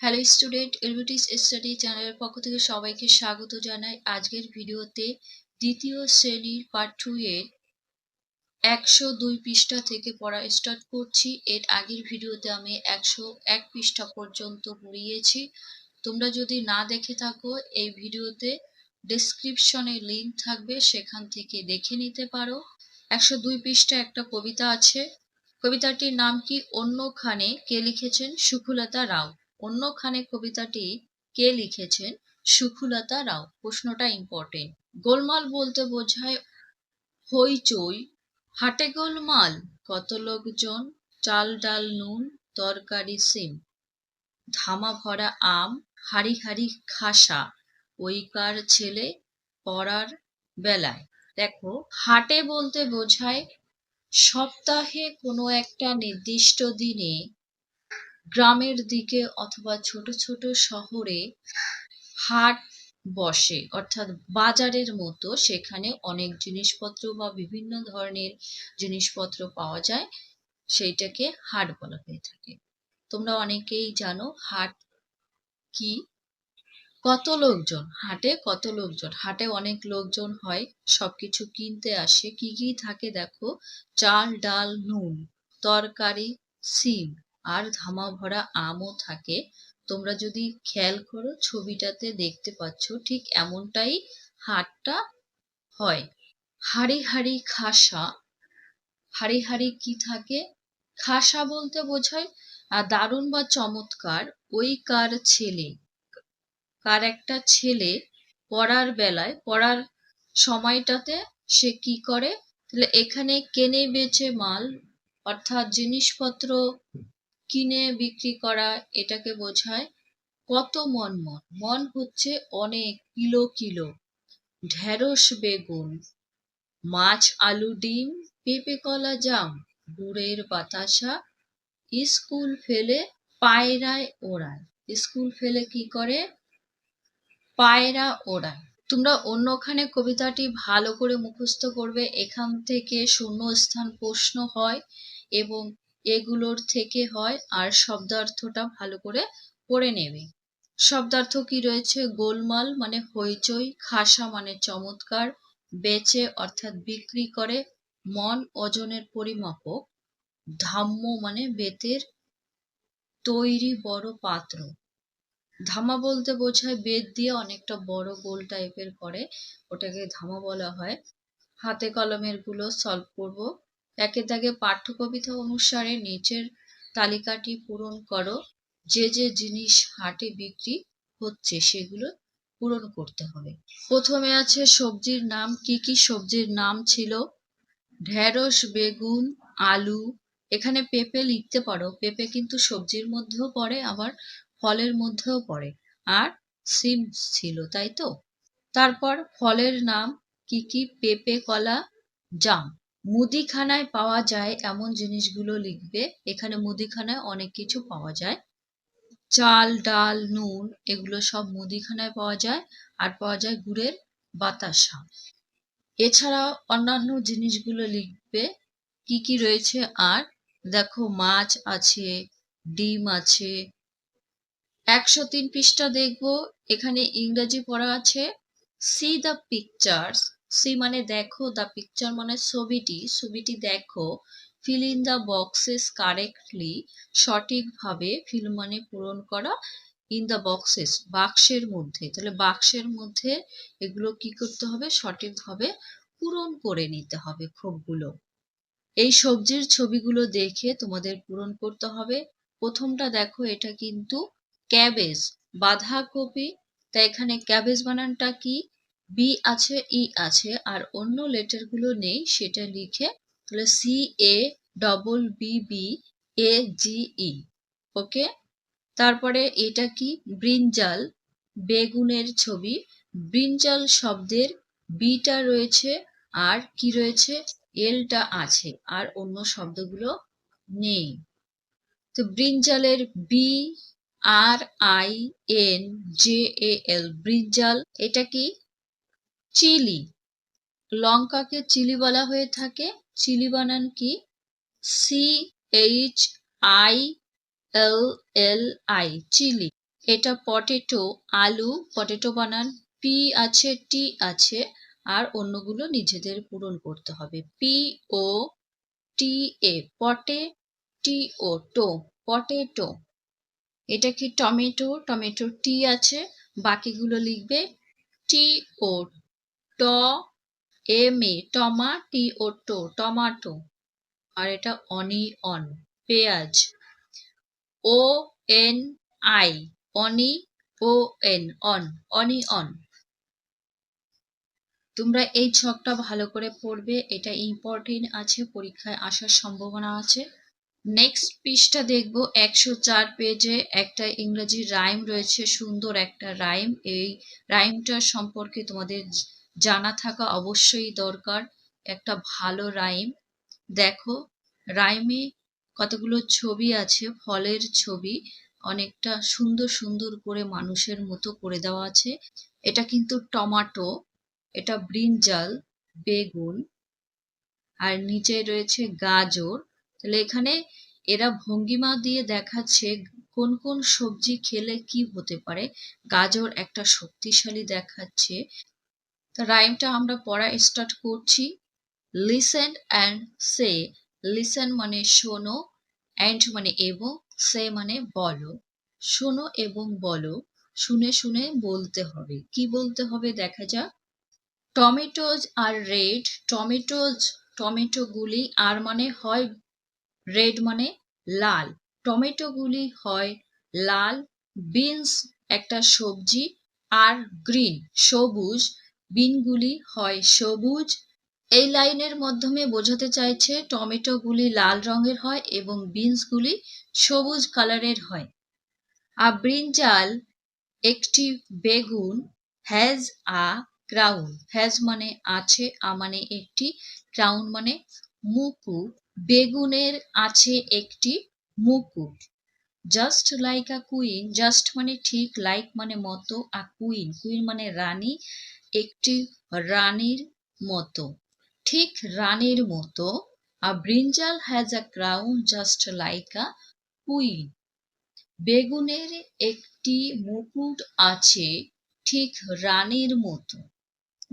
Hello student এলবিটিস study চ্যানেলের পক্ষ থেকে সবাইকে স্বাগত জানাই আজকের ভিডিওতে দ্বিতীয় শ্রেণির পার্ট টু এর একশো দুই পৃষ্ঠা থেকে পড়া স্টার্ট করছি। এর আগের ভিডিওতে আমি একশো এক পৃষ্ঠা পর্যন্ত পড়িয়েছি। তোমরা যদি না দেখে থাকো, এই ভিডিওতে ডেসক্রিপশনে লিঙ্ক থাকবে, সেখান থেকে দেখে নিতে পারো। একশো দুই পৃষ্ঠা একটা কবিতা আছে। কবিতাটির নাম কি? অন্যখানে কে লিখেছেন? সুখলতা রাও। অন্যখানে কবিতাটি কে লিখেছেন? সুখলতা রাও। প্রশ্নটা ইম্পর্টেন্ট গোলমাল বলতে বোঝায় হইচই হাটে গোলমাল, কত লোকজন, চাল ডাল নুন, তরকারি সিম, ধামা ভরা আম, হাড়ি হাড়ি খাসা, ওইকার ছেলে পড়ার বেলায়। দেখো, হাটে বলতে বোঝায়, সপ্তাহে কোনো একটা নির্দিষ্ট দিনে গ্রামের দিকে অথবা ছোট ছোট শহরে হাট বসে, অর্থাৎ বাজারের মতো সেখানে অনেক জিনিসপত্র বা বিভিন্ন ধরনের জিনিসপত্র পাওয়া যায়, সেইটাকে হাট বলা হয়ে থাকে। তোমরা অনেকেই জানো হাট কি? কত লোকজন? হাটে কত লোকজন? হাটে অনেক লোকজন হয়, সবকিছু কিনতে আসে। কি কি থাকে দেখো? চাল, ডাল, নুন, তরকারি, সিম। আর ধামা ভরা আমও থাকে। তোমরা যদি খেয়াল করো, ছবিটাতে দেখতে পাচ্ছ ঠিক এমনটাই হাটটা হয়। হাড়ি হাড়ি খাসা। হাড়ি হাড়ি কি থাকে? খাসা বলতে বোঝায় দারুণ বা চমৎকার ওই কার ছেলে। কার একটা ছেলে পড়ার বেলায়, পড়ার সময়টাতে সে কি করে? তাহলে এখানে কেনে বেচে মাল, অর্থাৎ জিনিসপত্র কিনে বিক্রি করা এটাকে বোঝায় কত মন মন। মন হচ্ছে অনেক কিলো কিলো। ঢেঁড়স বেগুন, মাছ, আলু, ডিম, পেঁপে, কলা, জাম, গুড়ের বাতাসা স্কুল ফেলে পায়রায় ওড়ায়। স্কুল ফেলে কি করে? পায়রা ওড়ায়। তোমরা অন্যখানে কবিতাটি ভালো করে মুখস্থ করবে। এখান থেকে শূন্য স্থান প্রশ্ন হয় এবং এগুলোর থেকে হয় আর শব্দার্থটা ভালো করে পড়ে নেবে। শব্দার্থ কি রয়েছে? গোলমাল মানে হইচই, খাসা মানে চমৎকার, বেচে অর্থাৎ বিক্রি করে, মন ওজনের পরিমাপক ধাম্য মানে বেতের তৈরি বড় পাত্র। ধামা বলতে বোঝায় বেত দিয়ে অনেকটা বড় গোল টাইপের করে, ওটাকে ধামা বলা হয়। হাতে কলমেরগুলো সলভ করব। একে দাগে পাঠ্য কবিতা অনুসারে নিচের তালিকাটি পূরণ করো। যে যে জিনিস হাটে বিক্রি হচ্ছে সেগুলো পূরণ করতে হবে। প্রথমে আছে সবজির নাম, কি কি সবজির নাম ছিল? ঢেঁড়স, বেগুন, আলু। এখানে পেঁপে লিখতে পারো। পেঁপে কিন্তু সবজির মধ্যেও পড়ে, আবার ফলের মধ্যেও পড়ে। আর সিম ছিল, তাই তো? তারপর ফলের নাম, কি কি পেঁপে কলা, জাম। মুদিখানায় পাওয়া যায় এমন জিনিসগুলো লিখবে। এখানে মুদিখানায় অনেক কিছু পাওয়া যায়। চাল, ডাল, নুন, এগুলো সব মুদিখানায় পাওয়া যায়। আর পাওয়া যায় গুড়ের বাতাসা। এছাড়া অন্যান্য জিনিসগুলো লিখবে। কি কি রয়েছে? আর দেখো, মাছ আছে, ডিম আছে। একশো তিন পৃষ্ঠা দেখব। এখানে ইংরেজি পড়া আছে। সি দ্য পিকচার্স সি মানে দেখো দ্য পিকচার মানে ছবিটি ছবিটি দেখো fill in the boxes correctly সঠিকভাবে ফিল মানে পূরণ করা ইন দ্য বক্সেস বাক্সের মধ্যে। তাহলে বাক্সের মধ্যে এগুলো কি করতে হবে? সঠিকভাবে পূরণ করে নিতে হবে ক্ষোভগুলো। এই সবজির ছবিগুলো দেখে তোমাদের পূরণ করতে হবে। প্রথমটা দেখো, এটা কিন্তু ক্যাবেজ বাঁধাকপি। তা এখানে ক্যাবেজ বানানটা কি? বি আছে ই আছে, আর অন্য লেটারগুলো নেই, সেটা লিখে তাহলে C A double B B A G E okay তারপরে এটা কি? ব্রিঞ্জাল বেগুনের ছবি। ব্রিঞ্জাল শব্দের বিটা রয়েছে, আর কি রয়েছে? এলটা আছে, আর অন্য শব্দগুলো নেই। তো ব্রিঞ্জালের B R I N J L brinjal এটা কি? চিলি। লঙ্কাকে চিলি বলা হয়ে থাকে। চিলি বানান কি? C H I L L I chilli. এটা পটেটো, আলু, পটেটো বানান। পি আছে টি আছে, আর অন্যগুলো নিজেদের পূরণ করতে হবে। পি ও টি এ পটে টি ও টো, পটেটো। এটা কি টমেটো? টমেটো টি আছে। বাকিগুলো লিখবে টি ও ট, এম, এ টমা টি ও টো, টমাটো। আর এটা অনিয়ন, পেঁয়াজ। O, N, I, oni, O, N, on, onion. তোমরা এই ছকটা ভালো করে পড়বে, এটা ইম্পর্টেন্ট আছে, পরীক্ষায় আসার সম্ভাবনা আছে। নেক্সট পৃষ্ঠা দেখব, একশো চার পেজে একটা ইংরেজি রাইম রয়েছে, সুন্দর একটা রাইম এই রাইমটার সম্পর্কে তোমাদের জানা থাকা অবশ্যই দরকার একটা ভালো রাইম দেখো রাইমে কতগুলো ছবি আছে, ফলের ছবি, অনেকটা সুন্দর সুন্দর করে মানুষের মতো করে দেওয়া আছে। এটা কিন্তু টমাটো এটা ব্রিঞ্জাল বেগুন, আর নিচে রয়েছে গাজর। তাহলে এখানে এরা ভঙ্গিমা দিয়ে দেখাচ্ছে কোন কোন সবজি খেলে কি হতে পারে। গাজর একটা শক্তিশালী দেখাচ্ছে। রাইমটা আমরা পড়া স্টার্ট করছি। লিসেন অ্যান্ড সে লিসেন মানে শোনো অ্যান্ড মানে এবং সে মানে বলো। শোনো এবং বলো, শুনে শুনে বলতে হবে। কি বলতে হবে দেখা যাক। টমেটোজ আর রেড টমেটোজ টমেটোগুলি আর মানে হয় রেড মানে লাল। টমেটোগুলি হয় লাল। বিনস একটা সবজি আর গ্রিন সবুজ বিনগুলি হয় সবুজ। এই লাইনের মাধ্যমে বোঝাতে চাইছে টমেটোগুলি লাল রঙের হয় এবং বিনসগুলি সবুজ কালারের হয়। আর ব্রিঞ্জাল একটি বেগুন, হ্যাজ আ ক্রাউন। হ্যাজ মানে আছে, আ মানে একটি, ক্রাউন মানে মুকুট। বেগুনের আছে একটি মুকুট। Just like a queen. Just মানে ঠিক, লাইক মানে মতো, আ কুইন। কুইন মানে রানী। একটি রানীর মতো। ঠিক রানীর মতো a brinjal has a crown just like a queen বেগুনের একটি মুকুট আছে, ঠিক রানীর মতো।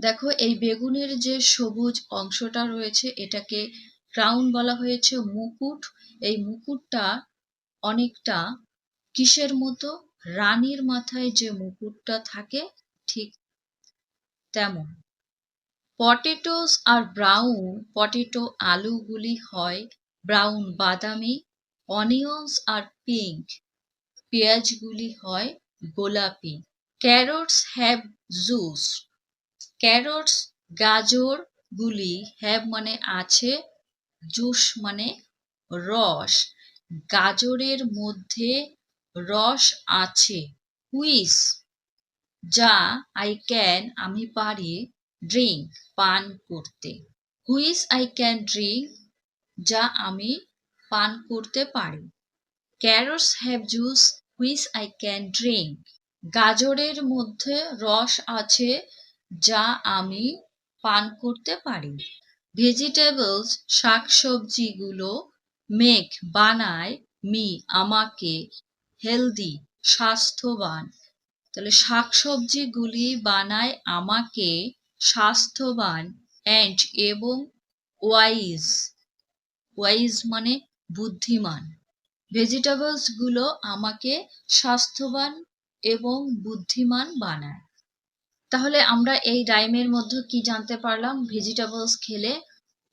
দেখো, এই বেগুনের যে সবুজ অংশটা রয়েছে, এটাকে ক্রাউন বলা হয়েছে মুকুট। এই মুকুটটা অনেকটা কিসের মতো? রানীর মাথায় যে মুকুটটা থাকে, ঠিক তেমন। পটেটোস আর ব্রাউন, পটেটো আলুগুলি হয় ব্রাউন বাদামি, অনিয়ন্স আর পিঙ্ক। পেঁয়াজগুলি হয় গোলাপি। Carrots have juice. ক্যারটস গাজরগুলি হ্যাভ মানে আছে, জুস মানে রস। গাজরের মধ্যে রস আছে। হুইস যা আই ক্যান আমি পারি ড্রিঙ্ক পান করতে। হুইস আই ক্যান ড্রিঙ্ক যা আমি পান করতে পারি। Carrots have juice which I can drink গাজরের মধ্যে রস আছে, যা আমি পান করতে পারি। ভেজিটেবলস শাকসবজিগুলো মেক বানায় মি আমাকে হেলদি স্বাস্থ্যবান। তাহলে শাকসবজিগুলি বানায় আমাকে স্বাস্থ্যবান অ্যান্ড এবং ওয়াইজ ওয়াইজ মানে বুদ্ধিমান। ভেজিটেবলসগুলো আমাকে স্বাস্থ্যবান এবং বুদ্ধিমান বানায়। তাহলে আমরা এই রাইমের মধ্যে কি জানতে পারলাম? ভেজিটেবলস খেলে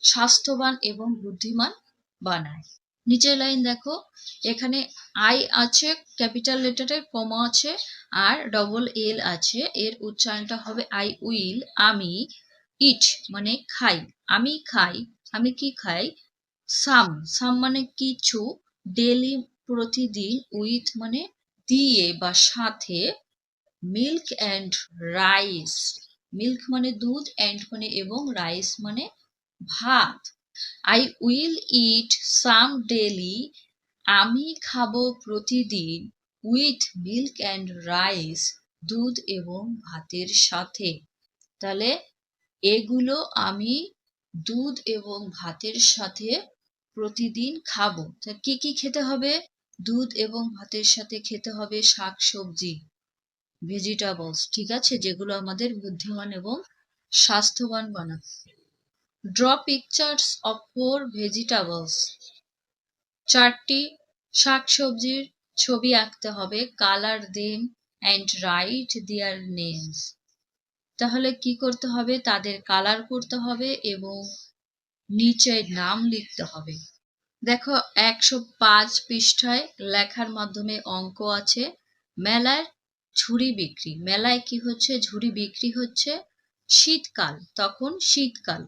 স্বাস্থ্যবান এবং বুদ্ধিমান বানায়। নিচের লাইন দেখো, এখানে আই আছে, ক্যাপিটাল লেটারের কমা আছে, আর ডবল এল আছে, এর উচ্চারণটা হবে আই উইল আমি ইট মানে খাই, আমি খাই, আমি কি খাই? সাম সাম মানে কিছু ডেলি প্রতিদিন উইথ মানে দিয়ে বা সাথে মিল্ক অ্যান্ড রাইস মিল্ক মানে দুধ অ্যান্ড মানে এবং রাইস মানে ভাত। I will eat some daily আমি খাব প্রতিদিন উইথ মিল্ক অ্যান্ড রাইস দুধ এবং ভাতের সাথে। তাহলে এগুলো আমি দুধ এবং ভাতের সাথে প্রতিদিন খাব। তা কি কি খেতে হবে? দুধ এবং ভাতের সাথে খেতে হবে শাক সবজি ভেজিটেবলস ঠিক আছে? যেগুলো আমাদের বুদ্ধিমান এবং স্বাস্থ্যবান বানাবে draw pictures of four vegetables চারটি শাক সবজির ছবি আঁকতে হবে। Colour them and write their names তাহলে কি করতে হবে? তাদের কালার করতে হবে এবং নিচে নাম লিখতে হবে। দেখো, একশো পাঁচ পৃষ্ঠায় লেখার মাধ্যমে অঙ্ক আছে। মেলার ঝুড়ি বিক্রি। মেলায় কি হচ্ছে? ঝুড়ি বিক্রি হচ্ছে শীতকাল। তখন শীতকাল।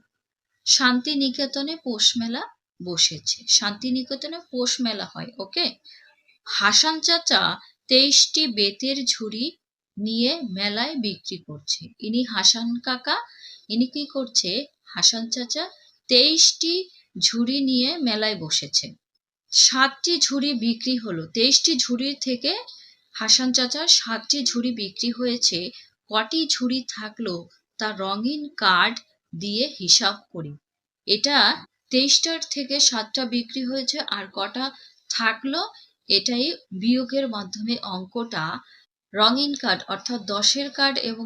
শান্তিনিকেতনে পৌষ মেলা বসেছে। শান্তিনিকেতনে পৌষ মেলা হয় ওকে হাসান চাচা তেইশটি বেতের ঝুড়ি নিয়ে মেলায় বিক্রি করছে। ইনি হাসান কাকা, ইনি কি করছে? হাসান চাচা তেইশটি ঝুড়ি নিয়ে মেলায় বসেছে। সাতটি ঝুড়ি বিক্রি হলো। তেইশটি ঝুড়ির থেকে হাসান চাচার সাতটি ঝুড়ি বিক্রি হয়েছে। কটি ঝুড়ি থাকল? তা রঙিন কার্ড দিয়ে হিসাব করি। এটা তেইশটার থেকে সাতটা বিক্রি হয়েছে আর কটা থাকল এটাই বিয়োগের মাধ্যমে অঙ্কটা রঙিন কার্ড অর্থাৎ দশের কার্ড এবং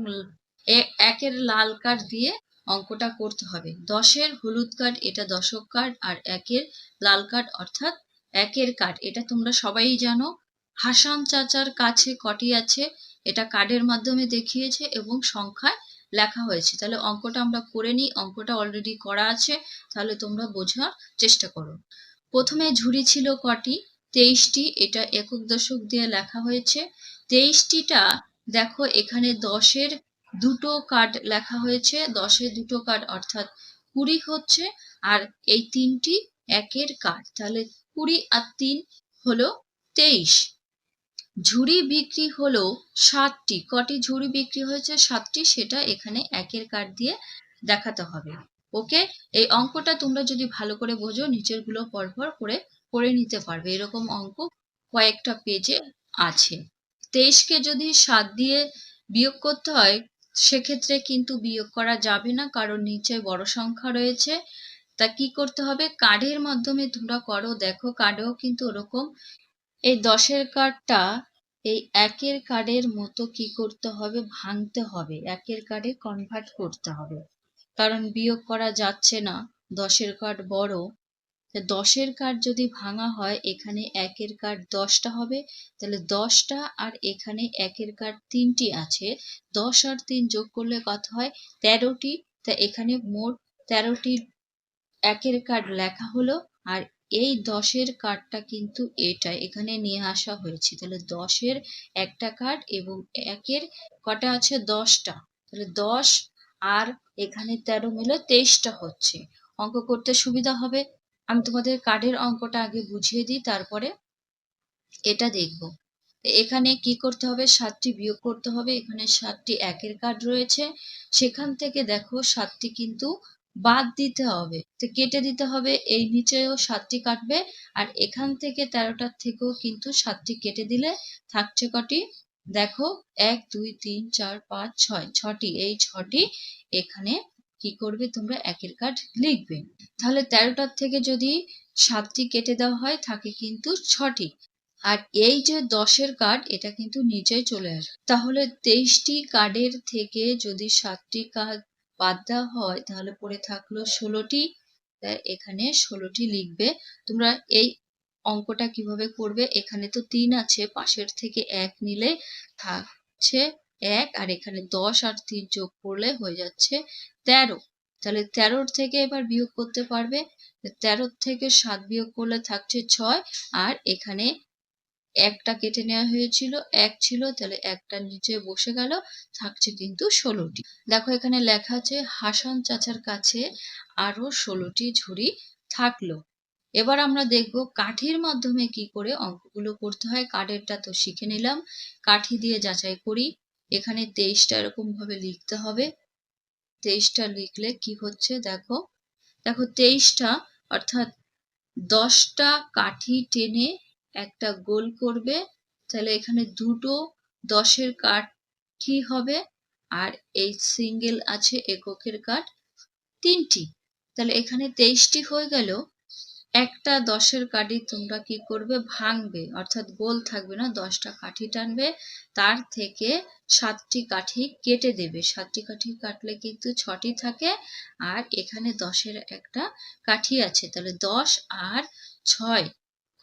একের লাল কার্ড দিয়ে অঙ্কটা করতে হবে। দশের হলুদ কার্ড এটা দশক কার্ড আর একের লাল কার্ড অর্থাৎ একের কার্ড এটা তোমরা সবাই জানো। হাসান চাচার কাছে কটি আছে? এটা কার্ডের মাধ্যমে দেখিয়েছে এবং সংখ্যায় লেখা হয়েছে। তাহলে অঙ্কটা আমরা করে নিই। অঙ্কটা অলরেডি করা আছে। তাহলে তোমরা বোঝার চেষ্টা করো। প্রথমে ঝুড়ি ছিল কটি? তেইশটি। এটা একক দশক দিয়ে লেখা হয়েছে। তেইশটিটা দেখো, এখানে দশের দুটো কার্ড লেখা হয়েছে। দশের দুটো কার্ড অর্থাৎ কুড়ি হচ্ছে আর এই তিনটি একের কার্ড তাহলে কুড়ি আর তিন হলো তেইশ। ঝুড়ি বিক্রি হলো সাতটি। কটি ঝুড়ি বিক্রি হয়েছে? সাতটি। সেটা এখানে একের কার্ড দিয়ে দেখাতে হবে। ওকে? এই অঙ্কটা তোমরা যদি ভালো করে বোঝো নিচেরগুলো পরপর করে করে নিতে পারবে। এরকম অঙ্ক কয়েকটা পেজে আছে। তেইশকে যদি সাত দিয়ে বিয়োগ করতে হয়, সেক্ষেত্রে কিন্তু বিয়োগ করা যাবে না, কারণ নিচে বড় সংখ্যা রয়েছে। তা কি করতে হবে? কার্ডের মাধ্যমে তোমরা করো। দেখো, কার্ডেও কিন্তু ওরকম। এই দশের কার্ডটা এই একের কার্ডের মতো কি করতে হবে? ভাঙতে হবে। একের কার্ডে কনভার্ট করতে হবে। কারণ বিয়োগ করা যাচ্ছে না। দশের কার্ড বড়। দশের কার্ড যদি ভাঙা হয়, এখানে একের কার্ড দশটা হবে। তাহলে দশটা আর এখানে একের কার্ড তিনটি আছে। দশ আর তিন যোগ করলে কত হয়? তেরোটি। তা এখানে মোট তেরোটি একের কার্ড লেখা হলো। আর এই দশের কার্ডটা কিন্তু এটা। এখানে নিয়ে আসা হয়েছে। তাহলে দশের একটা কার্ড এবং একের কটা আছে? দশটা। তাহলে দশ আর এখানে তেরো মিলে তেইশটা হচ্ছে। অঙ্ক করতে সুবিধা হবে? আমি তোমাদের কার্ডের অঙ্কটা আগে বুঝিয়ে দিই, তারপরে এটা দেখব। এখানে কি করতে হবে? সাতটি বিয়োগ করতে হবে। এখানে সাতটি একের কার্ড রয়েছে। সেখান থেকে দেখো, সাতটি কিন্তু বাদ দিতে হবে। তো কেটে দিতে হবে, এই নিচেও সাতটি কাটবে আর এখান থেকে তেরোটার থেকেও কিন্তু সাতটি কেটে দিলে থাকছে কটি? দেখো, এক, দুই, তিন, চার, পাঁচ, ছয়, ছটি। এই ছটি এখানে কি করবে? তোমরা একের কার্ড লিখবে। তাহলে তেরোটার থেকে যদি সাতটি কেটে দেওয়া হয়, থাকে কিন্তু ছটি। আর এই যে দশের কার্ড এটা কিন্তু নিচে চলে আসবে। তাহলে তেইশটি কার্ডের থেকে যদি সাতটি কার্ড বাদ দেওয়া হয়, তাহলে পড়ে থাকল ষোলোটি। এখানে ষোলোটি লিখবে। তোমরা এই অঙ্কটা কীভাবে করবে? এখানে তো তিন আছে, পাশের থেকে এক নিলে থাকছে এক, আর এখানে দশ আর তিন যোগ করলে হয়ে যাচ্ছে তেরো। তাহলে তেরোর থেকে এবার বিয়োগ করতে পারবে? তেরোর থেকে সাত বিয়োগ করলে থাকছে ছয়, আর এখানে একটা কেটে নেওয়া হয়েছিল, এক ছিল, তাহলে একটা নিচে বসে গেল, থাকছে কিন্তু ষোলোটি। দেখো এখানে লেখা আছে, হাসান চাচার কাছে আরও ষোলোটি ঝুড়ি থাকল। এবার আমরা দেখব কাঠির মাধ্যমে কি করে অঙ্কগুলো করতে হয়। কাঠেরটা তো শিখে নিলাম। কাঠি দিয়ে যাচাই করি। এখানে তেইশটা এরকম ভাবে লিখতে হবে। তেইশটা লিখলে কি হচ্ছে দেখো দেখো তেইশটা, অর্থাৎ দশটা কাঠি টেনে একটা গোল করবে, তাহলে এখানে দুটো দশের কাঠি হবে? আর এই সিঙ্গেল আছে এককের কাঠ তিনটি। তাহলে এখানে তেইশটি হয়ে গেল। একটা দশের কাঠি তোমরা কি করবে? ভাঙবে, অর্থাৎ গোল থাকবে না, দশটা কাঠি টানবে, তার থেকে সাতটি কাঠি কেটে দেবে। সাতটি কাঠি কাটলে কিন্তু ছটি থাকে, আর এখানে দশের একটা কাঠি আছে। তাহলে দশ আর ছয়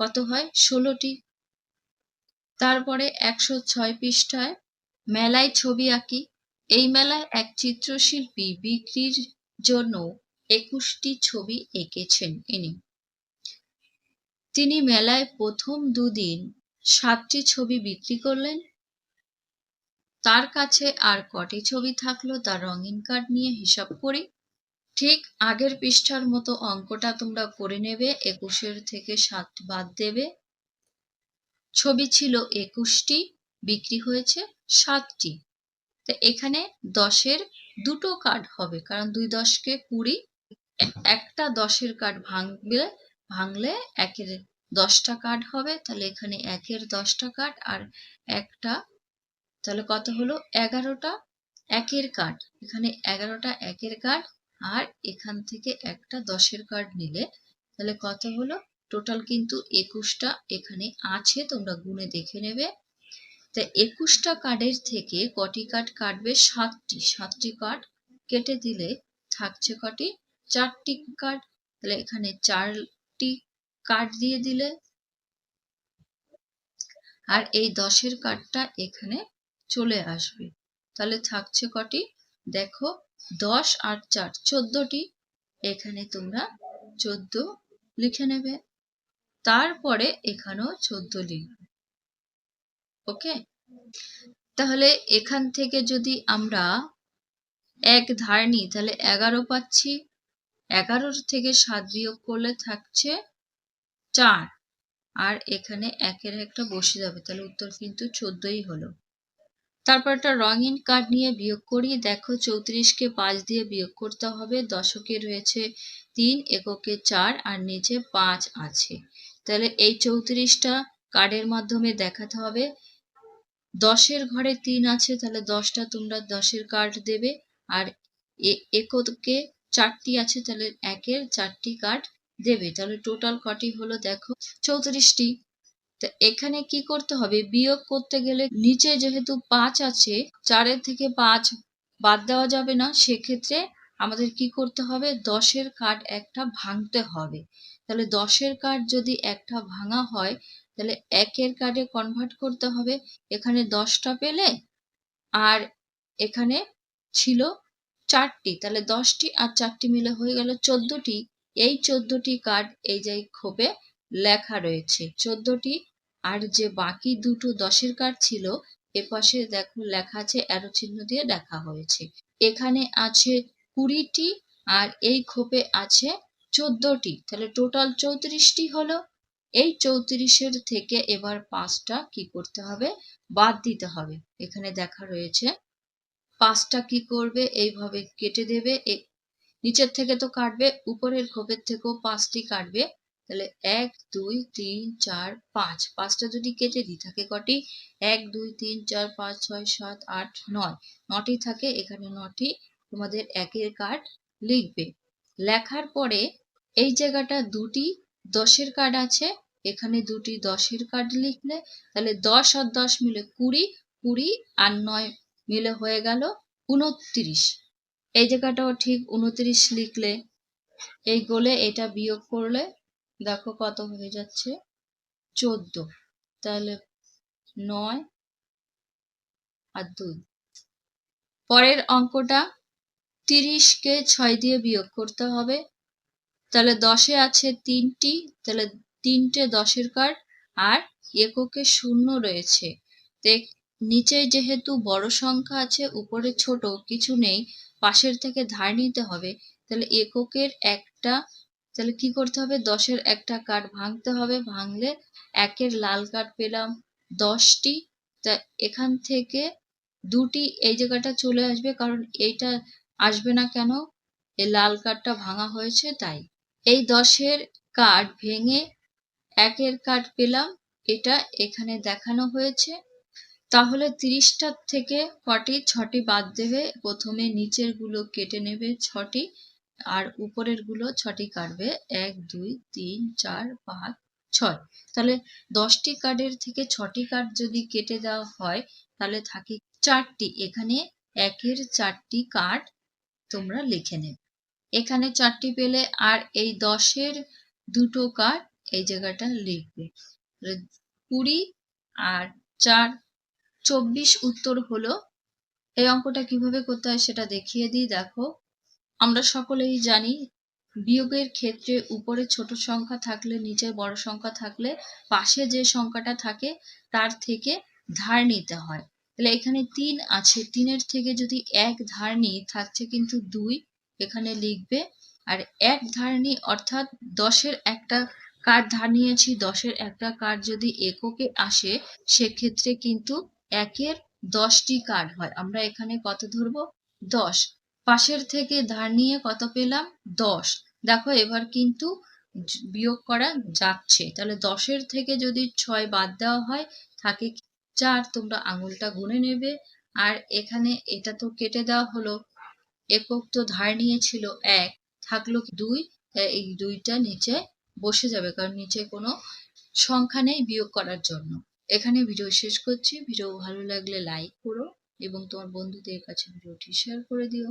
কত হয়? ষোলোটি। তারপরে একশো ছয় পৃষ্ঠায় মেলায় ছবি আঁকি। এই মেলায় এক চিত্রশিল্পী বিক্রির জন্য একুশটি ছবি এঁকেছেন ইনি। তিনি মেলায় প্রথম দুদিন সাতটি ছবি বিক্রি করলেন। তার কাছে আর কটি ছবি থাকল তার রঙিন কার্ড নিয়ে হিসাব করি। ঠিক আগের পৃষ্ঠার মতো অঙ্কটা তোমরা করে নেবে, একুশের থেকে সাত বাদ দেবে। ছবি ছিল একুশটি, বিক্রি হয়েছে সাতটি। তো এখানে দশের দুটো কার্ড হবে, কারণ দুই দশকে কুড়ি, একটা দশের কার্ড ভাঙবে, ভাঙলে একের দশটা কার্ড হবে, তাহলে এখানে একের দশটা কার্ড আর একটা, তাহলে কত হলো? এগারোটা একের কার্ড এখানে এগারোটা একের কার্ড আর এখান থেকে একটা দশের কার্ড নিলে, তাহলে কত হলো? টোটাল কিন্তু একুশটা এখানে আছে, তোমরা গুনে দেখে নেবে। তা একুশটা কার্ডের থেকে কটি কার্ড কাটবে? সাতটি। সাতটি কার্ড কেটে দিলে থাকছে কটি? চারটি কার্ড তাহলে এখানে চারটি কার্ড দিয়ে দিলে। আর এই দশের কার্ডটা এখানে চলে আসবে। তাহলে থাকছে কটি? দেখো দশ আর চার, চোদ্দটি। এখানে তোমরা চোদ্দ লিখে নেবে। তারপরে এখানেও চোদ্দ লিখবে। ওকে? তাহলে এখান থেকে যদি আমরা এক ধার নিই, তাহলে এগারো পাচ্ছি। এগারোর থেকে সাত বিয়োগ করলে থাকছে চার। আর এখানে একের একটা বসে যাবে। তাহলে উত্তর কিন্তু চোদ্দই হলো। তারপর একটা রঙিন কার্ড নিয়ে বিয়োগ করি। দেখো চৌত্রিশকে পাঁচ দিয়ে বিয়োগ করতে হবে। দশকে রয়েছে তিন, এককে চার আর নিচে পাঁচ আছে। তাহলে এই চৌত্রিশটা কার্ডের মাধ্যমে দেখাতে হবে। দশের ঘরে তিন আছে, তাহলে দশটা তোমরা দশের কার্ড দেবে। আর এককে চারটি আছে, তাহলে একের চারটি কার্ড দেবে। তাহলে টোটাল কটি হলো দেখো চৌত্রিশটি। তো এখানে কি করতে হবে? বিয়োগ করতে গেলে নিচে যেহেতু পাঁচ আছে, চারের থেকে পাঁচ বাদ দেওয়া যাবে না। সেক্ষেত্রে আমাদের কি করতে হবে? দশের কার্ড একটা ভাঙতে হবে। তাহলে দশের কার্ড যদি একটা ভাঙা হয়, তাহলে একের কার্ডে কনভার্ট করতে হবে। এখানে দশটা পেলে আর এখানে ছিল চারটি। তাহলে দশটি আর চারটি মিলে হয়ে গেল চোদ্দটি। এই চোদ্দটি কার্ড এই যে খোপে লেখা রয়েছে। চোদ্দটি আর যে বাকি দুটো দশের কার্ড ছিল এপাশে দেখো, লেখা আছে অ্যারো চিহ্ন দিয়ে দেখা হয়েছে। এখানে আছে কুড়িটি আর এই খোপে আছে চোদ্দটি। তাহলে টোটাল চৌত্রিশটি হলো। এই চৌত্রিশের থেকে এবার পাঁচটা কি করতে হবে? বাদ দিতে হবে। এখানে দেখা রয়েছে, পাঁচটা কি করবে? এইভাবে কেটে দেবে। নিচের থেকে তো কাটবে, উপরের খোপের থেকেও পাঁচটি কাটবে। তাহলে এক, দুই, তিন, চার, পাঁচ। পাঁচটা যদি কেটে দিই, থাকে কটি? এক, দুই, তিন, চার, পাঁচ, ছয়, সাত, আট, নয়। নটি থাকে, এখানে নটি। তোমাদের একের কার্ড লিখবে। লেখার পরে এই জায়গাটা দুটি, দশের কার্ড আছে। এখানে দুটি, দশের কার্ড লিখলে, তাহলে দশ আর দশ মিলে কুড়ি কুড়ি আর নয় মিলে হয়ে গেল উনত্রিশ এই জায়গাটাও ঠিক উনত্রিশ লিখলে, এই গোলে এটা বিয়োগ করলে দেখো কত হয়ে যাচ্ছে? চোদ্দ। তাহলে নয় আর দুই। পরের অঙ্কটা তিরিশকে ছয় দিয়ে বিয়োগ করতে হবে। তাহলে দশে আছে তিনটি, তাহলে তিনটে দশের কার্ড আর এককে শূন্য রয়েছে। নিচে যেহেতু বড় সংখ্যা আছে, উপরে ছোট, কিছু নেই, পাশের থেকে ধার নিতে হবে। তাহলে এককের একটা তাহলে কি করতে হবে? দশের একটা কার্ড ভাঙতে হবে। ভাঙলে একের লাল কার্ড পেলাম দশটি। তা এখান থেকে দুটি এই জায়গাটা চলে আসবে কারণ এইটা আসবে না কেন? এই লাল কার্ডটা ভাঙা হয়েছে তাই। এই দশের কার্ড ভেঙে একের কার্ড পেলাম। এটা এখানে দেখানো হয়েছে। তাহলে তিরিশটার থেকে কটি? ছটি বাদ দেবে। প্রথমে নিচেরগুলো কেটে নেবে ছটি। আর উপরেরগুলো ছটি কাটবে। এক, দুই, তিন, চার, পাঁচ, ছয়। তাহলে দশটি কার্ডের থেকে ছটি কার্ড যদি কেটে দেওয়া হয়, তাহলে থাকে চারটি। এখানে একের চারটি কার্ড তোমরা লিখে নেবে। এখানে চারটি পেলে আর এই দশের দুটো কার্ড এই জায়গাটা লিখবে। কুড়ি আর চার, চব্বিশ উত্তর হলো। এই অঙ্কটা কীভাবে করতে হয় সেটা দেখিয়ে দিই। দেখো আমরা সকলেই জানি বিয়োগের ক্ষেত্রে উপরে ছোট সংখ্যা থাকলে, নিচে বড় সংখ্যা থাকলে, পাশে যে সংখ্যাটা থাকে তার থেকে ধার নিতে হয়। তাহলে এখানে তিন আছে, তিনের থেকে যদি এক ধার নিই থাকছে কিন্তু দুই এখানে লিখবে। আর এক ধার নিই, অর্থাৎ দশের একটা কার্ড ধার নিয়েছি, দশের একটা কার্ড যদি এককে আসে, সেক্ষেত্রে কিন্তু একের দশটি কার্ড হয়। আমরা এখানে কত ধরবো? দশ। পাশের থেকে ধার নিয়ে কত পেলাম? দশ। দেখো এবার কিন্তু বিয়োগ করা যাচ্ছে। তাহলে দশের থেকে যদি ছয় বাদ দেওয়া হয়, থাকে চার? তোমরা আঙুলটা গুনে নেবে। আর এখানে এটা তো কেটে দেওয়া হলো। একক তো ধার নিয়েছিল এক। থাকল দুই? এই দুইটা নিচে বসে যাবে, কারণ নিচে কোনো সংখ্যা নেই বিয়োগ করার জন্য। এখানে ভিডিও শেষ করছি। ভিডিও ভালো লাগলে লাইক করো এবং তোমার বন্ধুদের কাছে ভিডিওটি শেয়ার করে দিও।